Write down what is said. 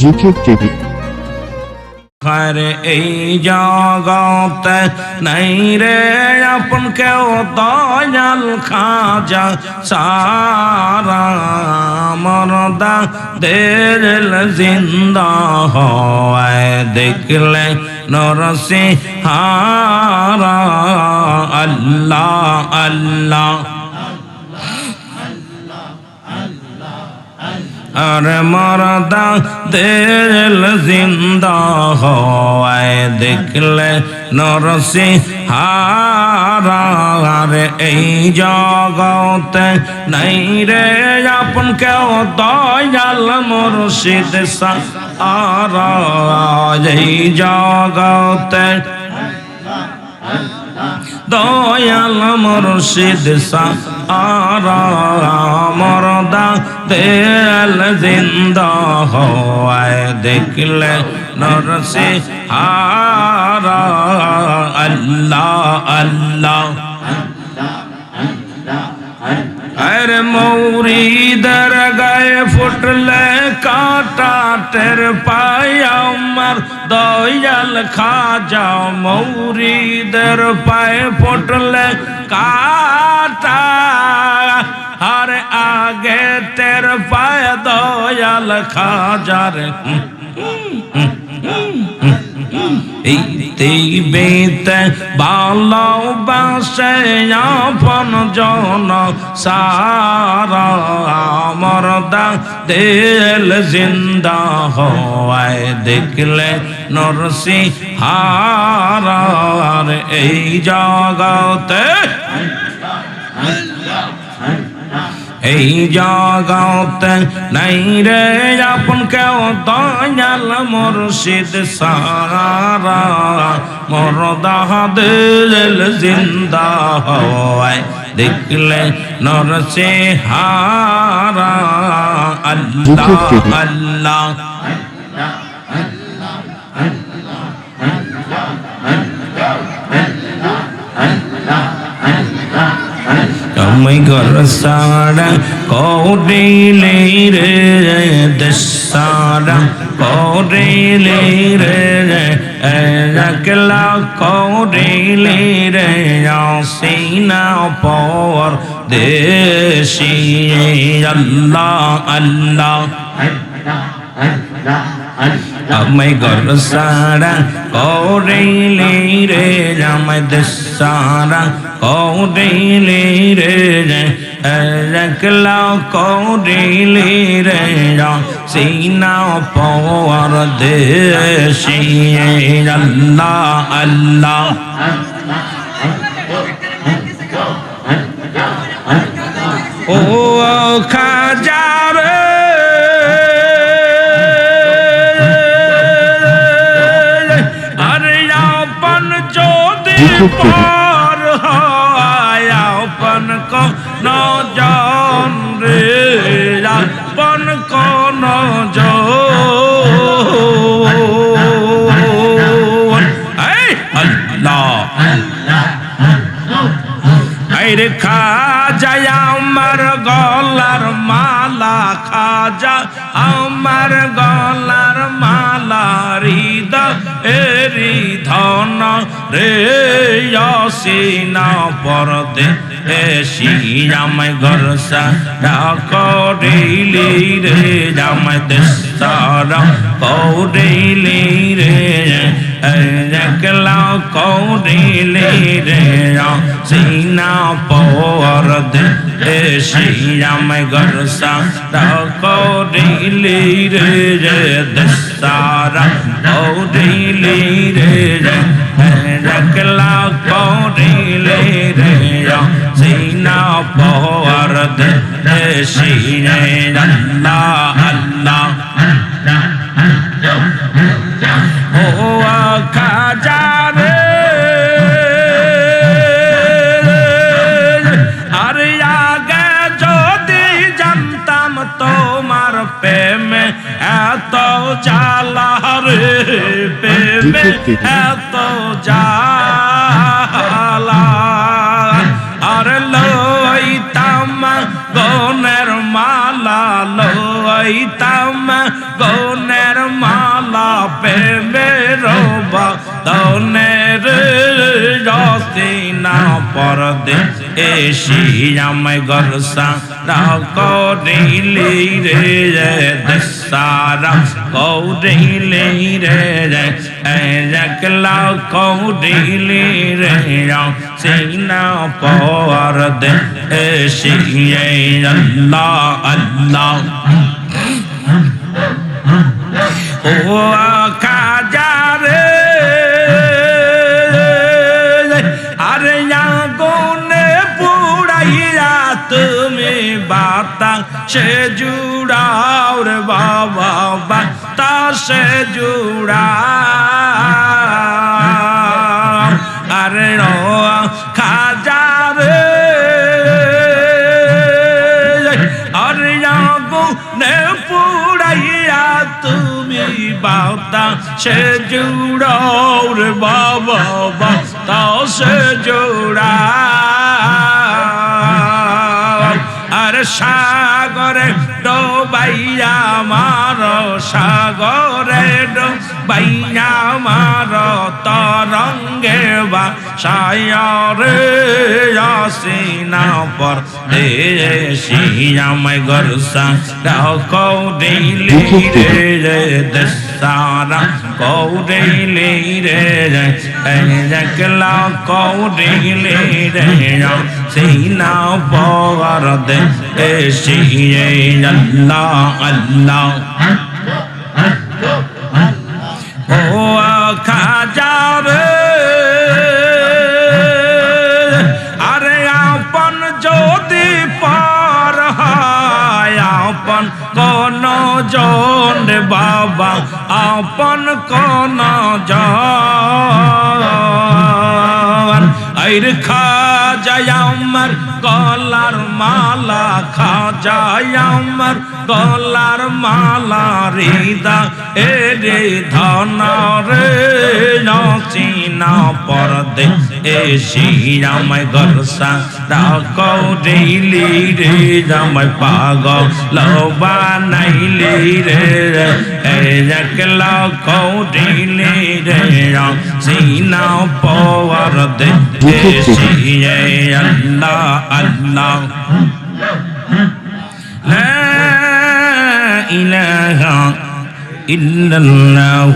GK TV আর এই জগতে নাই রে আপন কেউ দয়াল খাজা সারা মরদা দিল জিন্দা হয় দেখলে নরসি হারা আল্লাহ আল্লাহ আর মরদা দিল জিন্দা হয়, দেখলে নরসি হারার এই জগতে নাই রে আপন কেউ দয়াল মুর্শিদ সারা এই জগতে দয়াল دشا آ رہ مردا জিন্দ زندہ দেখলে নরসি ل আল্লাহ আল্লাহ। ار موری در گئے فٹل کا ٹا پایا দয়াল খাজাও মৌরিদের পায়ে পটলে কাটা। হার আগে তের পায়ে দয়াল খাজার। এই বেতে ভালোবাসে আপন জন সারা আমার দা দেল জিন্দা হওয়ায় দেখলে নরসি হারার এই জগতে এই জগতে নাই রে আপন কেউ দয়াল মুর্শিদ সারা মরদা দিল জিন্দা হয় দেখলে নরসে হারা আল্লাহ আল্লাহ। তুমি ঘর সারা কৌরিলে রে দসারা কৌরিলে রে, একলা কৌরিলে রে আসিনা পর দেশি। আল্লাহ আল্লাহ। আমি ঘর সারা কৌরিলে রে জামদ সারা কৌরিলে রে একলা কৌরিলে রে সিনা পর দেশি আল্লাহ আল্লাহ ও খাজার যদি পার হয় আপন কোন জন রে। আপন কোন জন এই, আল্লাহ। আরে খাজা, আমার গলার মালা, খাজা, আমার গলার রে অসিনা পরদে এসি আমায় ঘর সারা করিলি রে আমায় দেশারা করিলি রে একলা কৌরিলে রে, সিনা পর দেশি আমায় ঘর সারা কৌরিলে রে রে দসারা কৌরিলে রে রে একলা কৌরিলে রে, সিনা পর দেশি তোমার প্রেমে এত জ্বালা রে প্রেমে এত জ্বালা আর লইতাম গনের মালা, লইতাম গনের মালা প্রেমে প্রেমের বাদনের রসিনা পরদে এসি আমায় গরসা করিলি রে দসারা কৌরিলি রে একলা কৌরিলি রে সিনা পরদে এসি আল্লাহ আল্লাহ ও কাজারে সে জুড়াও রে বাবা বাতা সে জুড়াও। আরে বাতা সে জুড়াও রে বাবা বাতা সে জুড়াও। আর সাগরে ডোবাইয়া মার সাগরে ডোবাইয়া মার তরঙ্গে বা সায়রে আসিনা পর দেশি আমায় গরসা রাও কৌরিলি রে রে দসারা কৌরিলি রে। একলা কৌরিলি রে। সিনা পর দেশি আল্লাহ আল্লাহ। আপন কোন জন বাবা, আপন কোন জন। আইর খাজায় মালা খাজায় আমার গলার মালা রিদা এ রে ধন রে নচিনা পরদে। এ শিরামায় গরসা কৌরিলি রে জামাই পাগ লবা নাইলি রে একলা কৌরিলি রে সিনা পর দে শিয়ে আল্লাহ আল্লাহ لا إله إلا الله